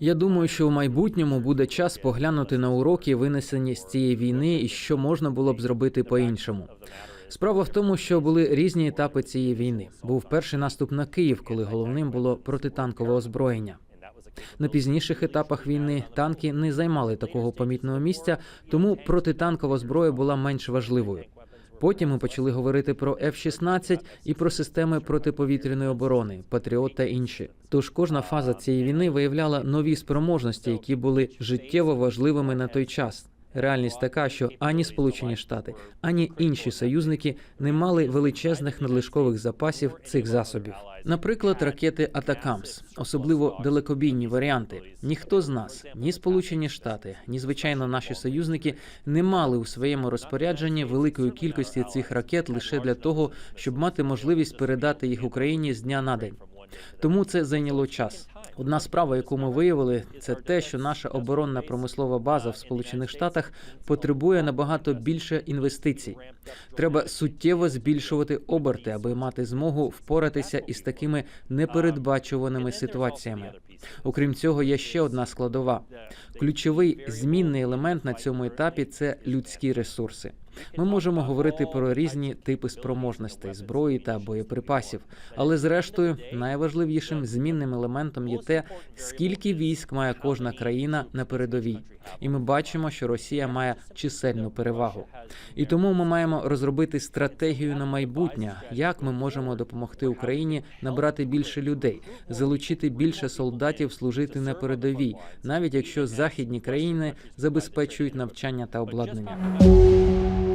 Я думаю, що у майбутньому буде час поглянути на уроки, винесені з цієї війни, і що можна було б зробити по-іншому. Справа в тому, що були різні етапи цієї війни. Був перший наступ на Київ, коли головним було протитанкове озброєння. На пізніших етапах війни танки не займали такого помітного місця, тому протитанкова зброя була менш важливою. Потім ми почали говорити про F-16 і про системи протиповітряної оборони, Патріот та інші. Тож кожна фаза цієї війни виявляла нові спроможності, які були життєво важливими на той час. Реальність така, що ані Сполучені Штати, ані інші союзники не мали величезних надлишкових запасів цих засобів. Наприклад, ракети Атакамс, особливо далекобійні варіанти. Ніхто з нас, ні Сполучені Штати, ні звичайно наші союзники, не мали у своєму розпорядженні великої кількості цих ракет лише для того, щоб мати можливість передати їх Україні з дня на день. Тому це зайняло час. Одна справа, яку ми виявили, це те, що наша оборонна промислова база в Сполучених Штатах потребує набагато більше інвестицій. Треба суттєво збільшувати оберти, аби мати змогу впоратися із такими непередбачуваними ситуаціями. Окрім цього, є ще одна складова. Ключовий змінний елемент на цьому етапі це людські ресурси. Ми можемо говорити про різні типи спроможностей, зброї та боєприпасів, але зрештою найважливішим змінним елементом є те, скільки військ має кожна країна на передовій. І ми бачимо, що Росія має чисельну перевагу. І тому ми маємо розробити стратегію на майбутнє, як ми можемо допомогти Україні набрати більше людей, залучити більше солдатів служити на передовій, навіть якщо західні країни забезпечують навчання та обладнання.